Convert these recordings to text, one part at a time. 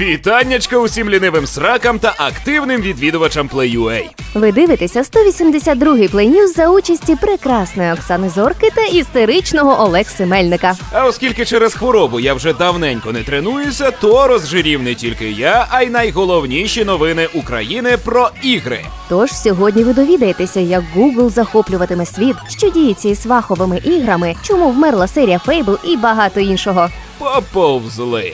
Вітаннячка усім лінивим сракам та активним відвідувачам Play.ua. Ви дивитеся 182-й плейнюз за участі прекрасної Оксани Зорки та істеричного Олекси Мельника. А оскільки через хворобу я вже давненько не тренуюся, то розжирів не тільки я, а й найголовніші новини України про ігри. Тож сьогодні ви довідаєтеся, як Google захоплюватиме світ, що діється із фаховими іграми, чому вмерла серія Fable і багато іншого. Поповзли.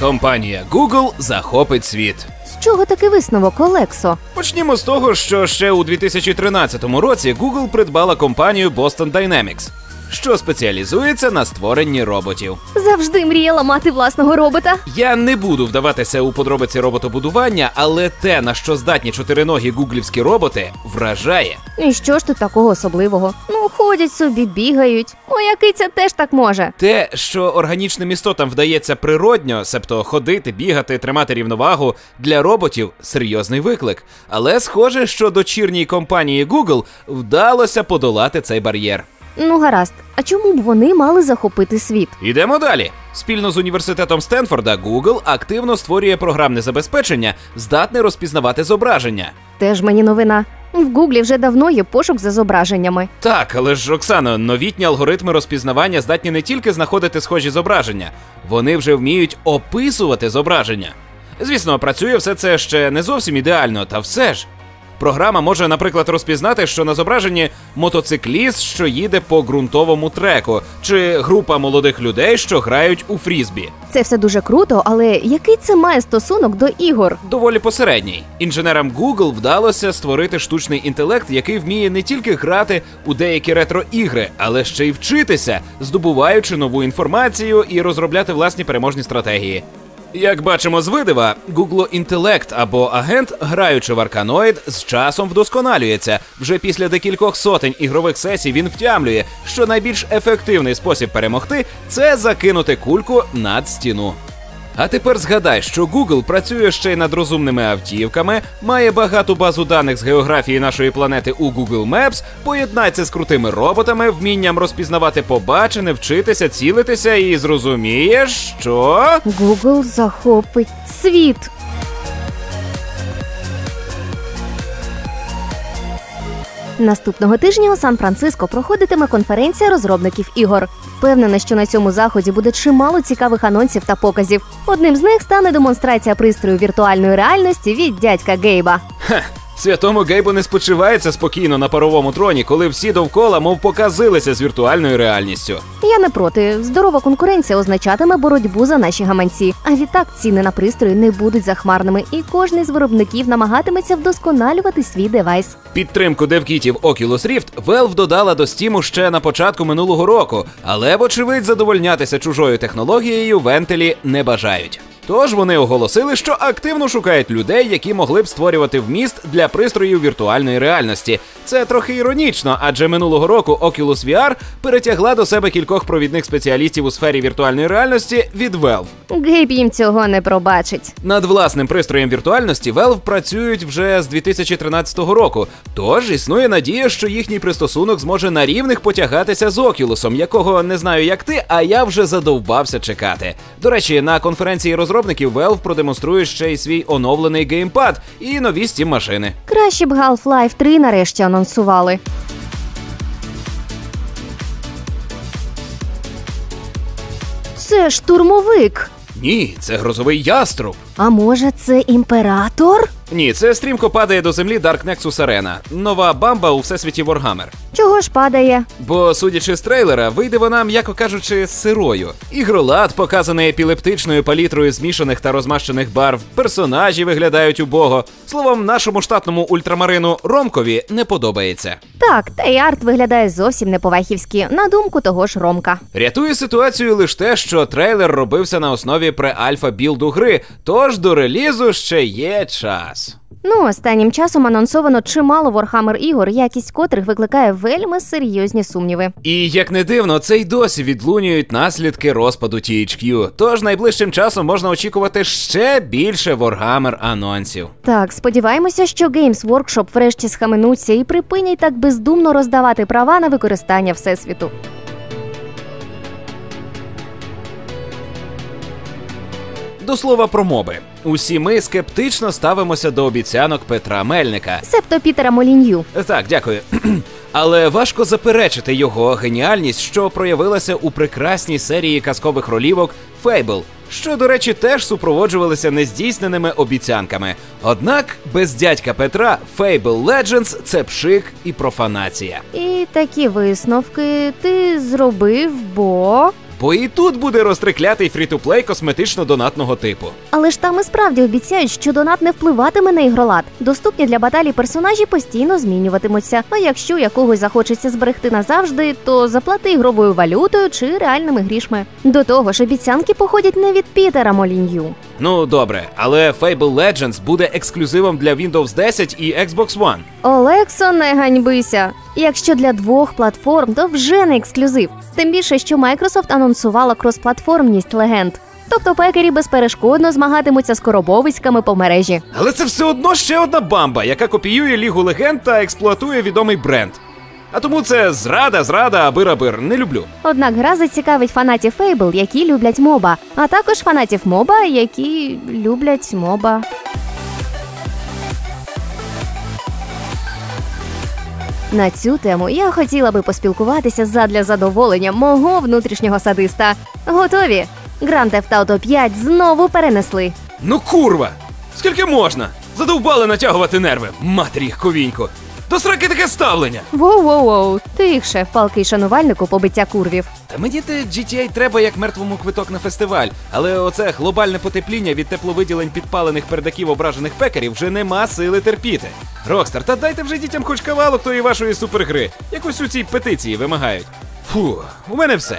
Компанія Google захопить світ. З чого такий висновок, Олексо? Почнімо з того, що ще у 2013 році Google придбала компанію Boston Dynamics, що спеціалізується на створенні роботів. Завжди мріяла мати власного робота. Я не буду вдаватися у подробиці роботобудування, але те, на що здатні чотириногі гуглівські роботи, вражає. І що ж тут такого особливого? Ну, ходять собі, бігають. Моя киця теж так може. Те, що органічним істотам вдається природньо, себто ходити, бігати, тримати рівновагу, для роботів серйозний виклик. Але схоже, що дочірній компанії Google вдалося подолати цей бар'єр. Ну, гаразд, а чому б вони мали захопити світ? Ідемо далі. Спільно з університетом Стенфорда Google активно створює програмне забезпечення, здатне розпізнавати зображення. Теж мені новина. В Гуглі вже давно є пошук за зображеннями. Так, але ж Оксано, новітні алгоритми розпізнавання здатні не тільки знаходити схожі зображення, вони вже вміють описувати зображення. Звісно, працює все це ще не зовсім ідеально, та все ж. Програма може, наприклад, розпізнати, що на зображенні мотоцикліст, що їде по ґрунтовому треку, чи група молодих людей, що грають у фрізбі. Це все дуже круто, але який це має стосунок до ігор? Доволі посередній. Інженерам Google вдалося створити штучний інтелект, який вміє не тільки грати у деякі ретро-ігри, але ще й вчитися, здобуваючи нову інформацію і розробляти власні переможні стратегії. Як бачимо з видива, Google інтелект або агент, граючи в Арканоїд, з часом вдосконалюється. Вже після декількох сотень ігрових сесій він втямлює, що найбільш ефективний спосіб перемогти це закинути кульку над стіну. А тепер згадай, що Google працює ще й над розумними автівками, має багату базу даних з географії нашої планети у Google Maps, поєднай це з крутими роботами, вмінням розпізнавати побачене, вчитися, цілитися і зрозумієш, що. Google захопить світ. Наступного тижня у Сан-Франциско проходитиме конференція розробників ігор. Впевнена, що на цьому заході буде чимало цікавих анонсів та показів. Одним з них стане демонстрація пристрою віртуальної реальності від дядька Гейба. Хе, святому Гейбу не спочивається спокійно на паровому троні, коли всі довкола мов показилися з віртуальною реальністю. Я не проти. Здорова конкуренція означатиме боротьбу за наші гаманці. А відтак ціни на пристрої не будуть захмарними, і кожний з виробників намагатиметься вдосконалювати свій девайс. Підтримку девкітів Oculus Rift Valve додала до Steam ще на початку минулого року, але, вочевидь, задовольнятися чужою технологією вентилі не бажають. Тож вони оголосили, що активно шукають людей, які могли б створювати вміст для пристроїв віртуальної реальності. Це трохи іронічно, адже минулого року Oculus VR перетягла до себе кількох провідних спеціалістів у сфері віртуальної реальності від Valve. Гейб їм цього не пробачить. Над власним пристроєм віртуальності Valve працюють вже з 2013 року. Тож існує надія, що їхній пристосунок зможе на рівних потягатися з Oculus, якого не знаю як ти, а я вже задовбався чекати. До речі, на конференції розробників Valve продемонструє ще й свій оновлений геймпад і нові Steam машини. Краще б Half-Life 3 нарешті анонсували. Це штурмовик. Ні, це грозовий яструб. А може, це імператор? Ні, це стрімко падає до землі Dark Nexus Arena. Нова бамба у всесвіті Warhammer. Чого Тож падає. Бо, судячи з трейлера, вийде вона, м'яко кажучи, сирою. Ігролад, показаний епілептичною палітрою змішаних та розмащених барв, персонажі виглядають убого. Словом, нашому штатному ультрамарину Ромкові не подобається. Так, та й арт виглядає зовсім не по-вахівськи, на думку того ж Ромка. Рятує ситуацію лише те, що трейлер робився на основі преальфа білду гри, тож до релізу ще є час. Ну, останнім часом анонсовано чимало Warhammer ігор, якість котрих викликає вельми серйозні сумніви. І як не дивно, це й досі відлунюють наслідки розпаду THQ. Тож найближчим часом можна очікувати ще більше Warhammer анонсів. Так, сподіваємося, що Games Workshop врешті схаменуться і припинять так бездумно роздавати права на використання всесвіту. До слова про моби. Усі ми скептично ставимося до обіцянок Петра Мельника. Себто Пітера Молінью. Так, дякую. Але важко заперечити його геніальність, що проявилася у прекрасній серії казкових ролівок Fable, що, до речі, теж супроводжувалися нездійсненими обіцянками. Однак без дядька Петра Fable Legends – це пшик і профанація. І такі висновки ти зробив, бо. Бо і тут буде розтриклятий фрі-ту-плей косметично-донатного типу. Але ж там і справді обіцяють, що донат не впливатиме на ігролад. Доступні для баталій персонажі постійно змінюватимуться. А якщо якогось захочеться зберегти назавжди, то заплати ігровою валютою чи реальними грішми. До того ж, обіцянки походять не від Пітера Молінью. Ну добре, але Fable Legends буде ексклюзивом для Windows 10 і Xbox One. Олексо, не ганьбися. Якщо для двох платформ, то вже не ексклюзив. Тим більше, що Microsoft анонсувала кросплатформність легенд. Тобто пекарі безперешкодно змагатимуться з коробовиськами по мережі. Але це все одно ще одна бамба, яка копіює Лігу легенд та експлуатує відомий бренд. А тому це зрада, зрада, абир-абир. Не люблю. Однак гра зацікавить фанатів Fable, які люблять моба, а також фанатів моба, які люблять моба. На цю тему я хотіла би поспілкуватися задля задоволення мого внутрішнього садиста. Готові? Grand Theft Auto 5 знову перенесли. Ну курва! Скільки можна? Задовбали натягувати нерви. Матері їх ковінько. До сраки таке ставлення. Воу-воу-воу, ти їх шеф палкий шанувальнику побиття курвів. Та мені те GTA треба як мертвому квиток на фестиваль, але оце глобальне потепління від тепловиділень підпалених пердаків ображених пекарів вже нема сили терпіти. Рокстар, та дайте вже дітям хоч кавалок тої вашої супергри. Якось у цій петиції вимагають. Фу, у мене все.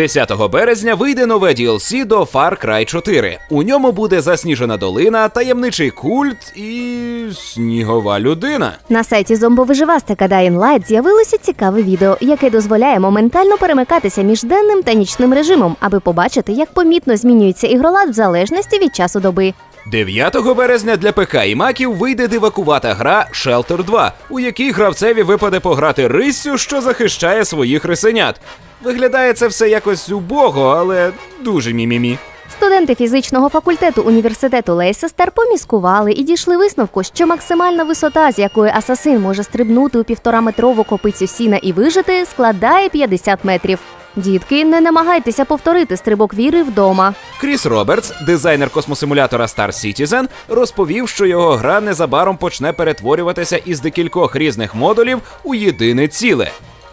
«10 березня вийде нове DLC до Far Cry 4. У ньому буде засніжена долина, таємничий культ і снігова людина. На сайті зомбовиживастика Dying Light з'явилося цікаве відео, яке дозволяє моментально перемикатися між денним та нічним режимом, аби побачити, як помітно змінюється ігролад в залежності від часу доби. 9 березня для ПК і маків вийде дивакувата гра Shelter 2, у якій гравцеві випаде пограти риссю, що захищає своїх рисенят. Виглядає це все якось убого, але дуже мімімі. Студенти фізичного факультету університету Лейсестер поміскували і дійшли висновку, що максимальна висота, з якої асасин може стрибнути у півтораметрову копицю сіна і вижити, складає 50 метрів. Дітки, не намагайтеся повторити стрибок віри вдома. Кріс Робертс, дизайнер космосимулятора Star Citizen, розповів, що його гра незабаром почне перетворюватися із декількох різних модулів у єдине ціле.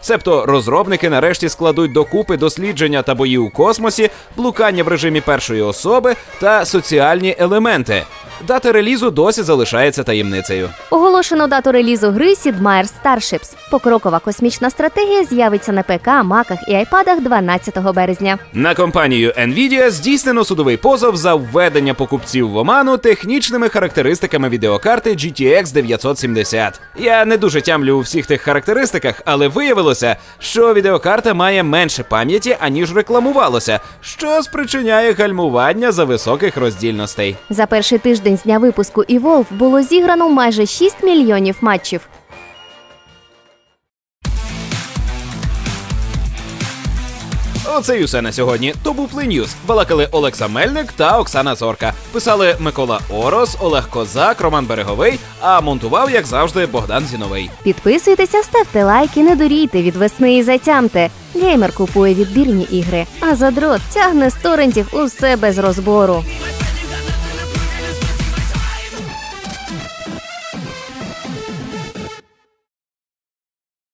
Себто розробники нарешті складуть докупи дослідження та бої у космосі, блукання в режимі першої особи та соціальні елементи. Дата релізу досі залишається таємницею. Оголошено дату релізу гри Sid Meier's Starships. Покрокова космічна стратегія з'явиться на ПК, Маках і айпадах 12 березня. На компанію Nvidia здійснено судовий позов за введення покупців в оману технічними характеристиками відеокарти GTX 970. Я не дуже тямлю у всіх тих характеристиках, але виявилося, що відеокарта має менше пам'яті, аніж рекламувалося, що спричиняє гальмування за високих роздільностей. За перший тиждень з дня випуску Evolve було зіграно майже 6 мільйонів матчів. Оце й усе на сьогодні. То був Плинюс. Балакали Олекса Мельник та Оксана Зорка. Писали Микола Орос, Олег Козак, Роман Береговий, а монтував, як завжди, Богдан Зіновий. Підписуйтеся, ставте лайки, не дурійте від весни і затямте. Геймер купує відбірні ігри, а задрот тягне з торрентів усе без розбору.